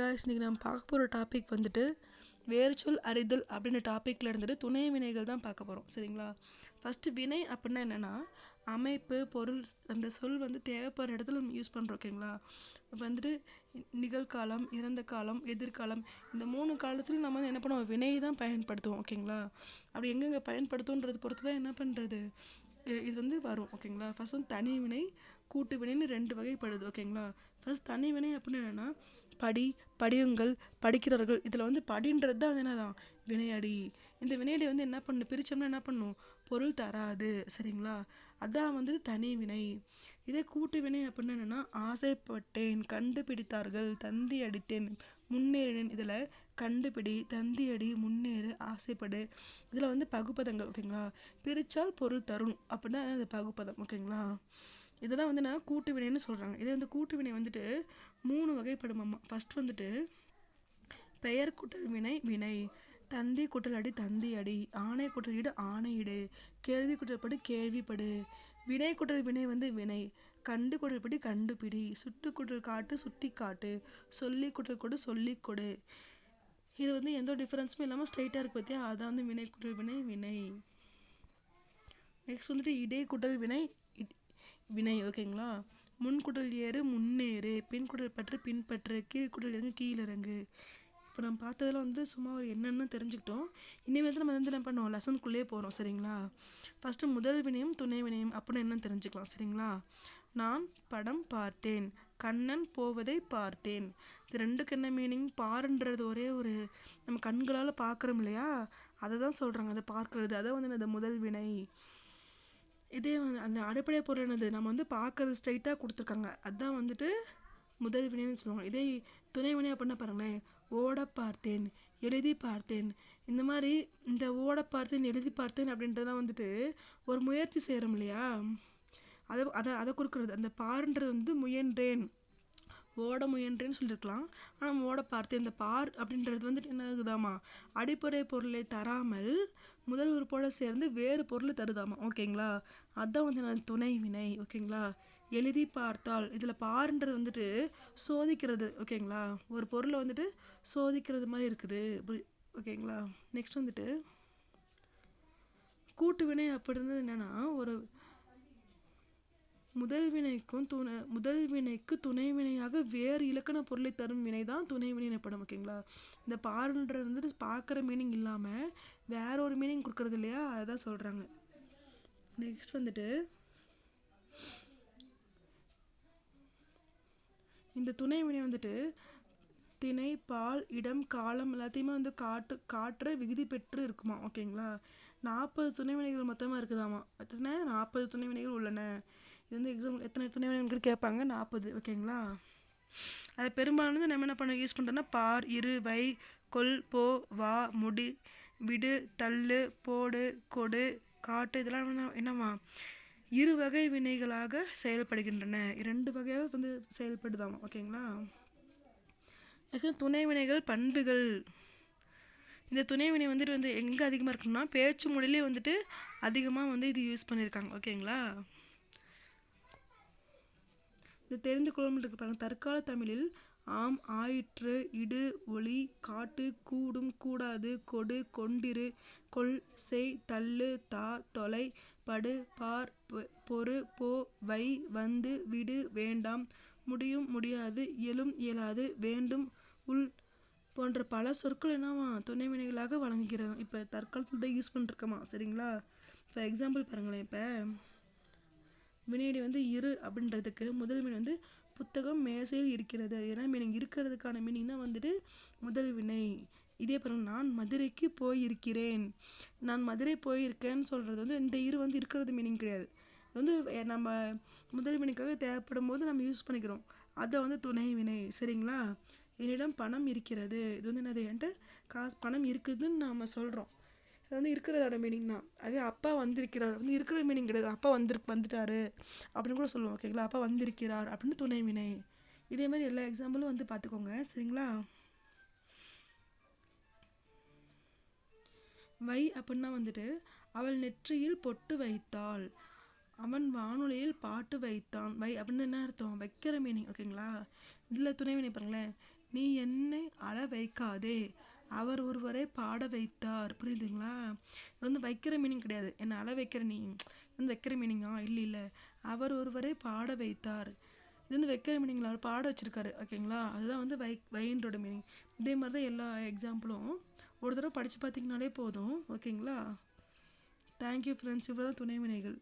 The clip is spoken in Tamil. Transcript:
guys இன்றைக்கி நம்ம பார்க்க போகிற டாபிக் வந்துட்டு வேர்ச்சொல் அறிதல் அப்படின்ற டாப்பிக்கில் இருந்துட்டு துணை வினைகள் தான் பார்க்க போகிறோம் சரிங்களா? ஃபர்ஸ்ட் வினை அப்படின்னா என்னன்னா அமைப்பு பொருள் அந்த சொல் வந்து தேவைப்படுற இடத்துல நம்ம யூஸ் பண்ணுறோம் ஓகேங்களா இப்போ வந்துட்டு நிகழ்காலம் இறந்த காலம் எதிர்காலம் இந்த மூணு காலத்துலையும் நம்ம வந்து என்ன பண்ணுவோம்? வினை தான் பயன்படுத்துவோம் ஓகேங்களா அப்படி எங்கெங்க பயன்படுத்தோன்றது பொறுத்து தான் என்ன பண்ணுறது இது வந்து வரும் ஓகேங்களா? ஃபர்ஸ்ட் வந்து தனி வினை கூட்டு வினைன்னு ரெண்டு வகைப்படுது ஓகேங்களா? ஃபர்ஸ்ட் தனி வினை அப்படின்னு என்னன்னா படி படியுங்கள் படிக்கிறார்கள் இதுல வந்து படின்றது தான் வந்து என்னதான்? வினையடி. இந்த வினையடி வந்து என்ன பண்ணு பிரிச்சோம்னா என்ன பண்ணும் பொருள் தராது. சரிங்களா? அதான் வந்து தனி வினை. இதே கூட்டு வினை அப்படின்னு என்னன்னா ஆசைப்பட்டேன் கண்டுபிடித்தார்கள் தந்தி அடித்தேன் முன்னேறினேன். இதில் கண்டுபிடி தந்தி அடி முன்னேறு ஆசைப்படு. இதில் வந்து பகுப்பதங்கள் ஓகேங்களா? பிரித்தால் பொருள் தரும். அப்படின்னா அது பகுப்பதம் ஓகேங்களா? இதெல்லாம் வந்து நான் கூட்டு வினைன்னு சொல்றாங்க. இதே வந்து கூட்டு வினை வந்துட்டு மூணு வகைப்படுமாமா ஃபர்ஸ்ட் வந்துட்டு பெயர் கூட்டல் வினை வினை. தந்தி கூட்டல் அடி தந்தி அடி. ஆணை கூட்டல் இடு ஆணையிடு கேள்வி கூட்டல் கேள்விப்படு வினை கூட்டல் வினை வந்து வினை. கண்டு கூட்டல் படி கண்டுபிடி சுட்டு குற்றல் காட்டு சுட்டி காட்டு. சொல்லி குற்றல் கொடு சொல்லி கொடு. இது வந்து எந்த டிஃப்ரென்ஸுமே இல்லாமல் ஸ்ட்ரைட்டாக இருக்கு பார்த்தியா அதான் வந்து வினை கூட்டல் வினை வினை. நெக்ஸ்ட் வந்துட்டு இடை கூட்டல் வினை வினை. ஓகேங்களா முன் ஏறு முன்னேறு. பின் குடல் பற்று பின்பற்று. கீழ் குற்றல் இறங்கு கீழிறங்கு. இப்போ நம்ம பார்த்ததுல வந்து சும்மா ஒரு என்னன்னு தெரிஞ்சுக்கிட்டோம். இனிமேல் தான் நம்ம வந்து என்ன பண்ணுவோம்? லெசனுக்குள்ளே போகிறோம் சரிங்களா? ஃபர்ஸ்ட் முதல் வினையும் துணை வினையும் அப்படின்னு என்னன்னு தெரிஞ்சுக்கலாம் சரிங்களா? நான் படம் பார்த்தேன் கண்ணன் போவதை பார்த்தேன். இது ரெண்டுக்கு என்ன மீனிங் பாருன்றது ஒரே ஒரு நம்ம கண்களால பார்க்குறோம் இல்லையா? அதை தான் சொல்றாங்க அதை பார்க்கறது. அதை வந்து அந்த முதல் வினை. இதே வந்து அந்த அடிப்படை பொருள் என்னது? நம்ம வந்து பார்க்கறது ஸ்ட்ரைட்டாக கொடுத்துருக்காங்க. அதான் வந்துட்டு முதல் வினைன்னு சொல்லுவாங்க. இதே துணை வினை அப்படின்னா பாருங்களேன். ஓட பார்த்தேன் எழுதி பார்த்தேன். இந்த மாதிரி இந்த ஓட பார்த்தேன் எழுதி பார்த்தேன் அப்படின்றதெல்லாம் வந்துட்டு ஒரு முயற்சி செய்யறோம் இல்லையா? அதை அதை அதை கொடுக்குறது. அந்த பாருன்றது வந்து முயன்றேன். ஓட முயன்றேன்னு சொல்லியிருக்கலாம் ஆனா நம்ம ஓட பார்த்தேன் இந்த பார் அப்படின்றது வந்துட்டு என்ன ஆகுதாமா? அடிப்படை பொருளை தராமல் முதல் உறுப்போட சேர்ந்து வேறு பொருள் தருதாமா? ஓகேங்களா? அதான் வந்து நான் துணை வினை. ஓகேங்களா? எழுதி பார்த்தால் இதுல பாருன்றது வந்துட்டு சோதிக்கிறது. ஓகேங்களா? ஒரு பொருளை வந்துட்டு சோதிக்கிறது மாதிரி இருக்குது. ஓகேங்களா? நெக்ஸ்ட் வந்துட்டு கூட்டு வினை அப்படின்றது என்னன்னா ஒரு முதல் வினைக்கும் துணை முதல் வினைக்கு துணை வினையாக வேறு இலக்கண பொருளை தரும் வினை தான் துணை வினை எனப்படும் ஓகேங்களா இந்த பாருன்றது வந்துட்டு பார்க்குற மீனிங் இல்லாம வேற ஒரு மீனிங் கொடுக்குறது இல்லையா? அதான் சொல்றாங்க. நெக்ஸ்ட் வந்துட்டு இந்த துணை வினை வந்துட்டு திணை பால் இடம் காலம் எல்லாத்தையுமே வந்து காட்டு காற்று விகுதி பெற்று இருக்குமா ஓகேங்களா நாற்பது துணை வினைகள் மொத்தமா இருக்குதாமா? எத்தனை? நாற்பது துணை வினைகள் உள்ளன. இது வந்து எக்ஸாம் எத்தனை துணை வினைகள் கேட்பாங்க? நாற்பது ஓகேங்களா? அதை பெரும்பாலும் வந்து நம்ம என்ன பண்ண யூஸ் பண்ணுறோன்னா பார் இரு வை கொல் போ வா முடி விடு தள்ளு போடு கொடு காட்டு இதெல்லாம் என்ன- என்னவா இரு வகை வினைகளாக செயல்படுகின்றன. இரண்டு வகையாக வந்து செயல்படுதாமா? ஓகேங்களா? துணை வினைகள் பண்புகள். இந்த துணை வினை வந்துட்டு வந்து எங்கே அதிகமாக இருக்குன்னா பேச்சு மொழியிலே வந்துட்டு அதிகமாக வந்து இது யூஸ் பண்ணியிருக்காங்க ஓகேங்களா? இது தெரிந்து கொள்ளும் இருக்கு பாருங்க. தற்கால தமிழில் ஆம் ஆயிற்று இடு ஒளி காட்டு கூடும் கூடாது கொடு கொண்டிரு கொள் செய் தள்ளு தா தொலை படு பார் பொ- பொறு போ வை வந்து விடு வேண்டாம் முடியும் முடியாது இயலும் இயலாது வேண்டும் உள் போன்ற பல சொற்கள் என்னவா துணை வினைகளாக வழங்குகிறது. இப்ப தற்காலத்தில் தான் யூஸ் பண்ணிருக்கோமா சரிங்களா? ஃபார் எக்ஸாம்பிள் பாருங்களேன் இப்ப வினையடி வந்து இரு அப்படின்றதுக்கு முதல் வினை வந்து புத்தகம் மேசையில் இருக்கிறது. ஏன்னா மீனிங் இருக்கிறதுக்கான மீனிங் தான் வந்துட்டு முதல் வினை. இதே பாருங்க நான் மதுரைக்கு போயிருக்கிறேன். நான் மதுரை போயிருக்கேன்னு சொல்கிறது வந்து இந்த இரு வந்து இருக்கிறது மீனிங் கிடையாது. இது வந்து நம்ம முதல் வினைக்காக தேவைப்படும் போது நம்ம யூஸ் பண்ணிக்கிறோம். அதை வந்து துணை வினை. சரிங்களா? என்னிடம் பணம் இருக்கிறது. இது வந்து என்னது? என்கிட்ட காசு பணம் இருக்குதுன்னு நாம் சொல்கிறோம் அது வந்து இருக்கிறதோட மீனிங் தான். அதே அப்பா வந்திருக்கிறார். வந்து இருக்கிற மீனிங் கிடையாது. அப்பா வந்திரு வந்துட்டாரு அப்படின்னு கூட சொல்லுவோம். ஓகேங்களா அப்பா வந்திருக்கிறார் அப்படின்னு துணை வினை. இதே மாதிரி எல்லா எக்ஸாம்பிளும் வந்து பார்த்துக்கோங்க. சரிங்களா? வை அப்படின்னா வந்துட்டு அவள் நெற்றியில் பொட்டு வைத்தாள். அவன் வானொலியில் பாட்டு வைத்தான். வை அப்படின்னு என்ன அர்த்தம்? வைக்கிற மீனிங் ஓகேங்களா இதில் துணைவினை பாருங்களேன். நீ என்னை அழ வைக்காதே அவர் ஒருவரை பாட வைத்தார். புரியுதுங்களா? இது வந்து வைக்கிற மீனிங் கிடையாது. என்ன அழ வைக்கிற நீ இது வந்து வைக்கிற மீனிங்கா இல்லை இல்லை. அவர் ஒருவரை பாட வைத்தார். இது வந்து வைக்கிற மீனிங்ல அவர் பாட வச்சிருக்காரு. ஓகேங்களா? அதுதான் வந்து வை வைன்றோட மீனிங் இதே மாதிரி தான் எல்லா எக்ஸாம்பிளும் ஒரு தடவை படித்து பார்த்தீங்கனாலே போதும். ஓகேங்களா? தேங்க்யூ ஃப்ரெண்ட்ஸ் இவ்வளோ தான் துணை வினைகள்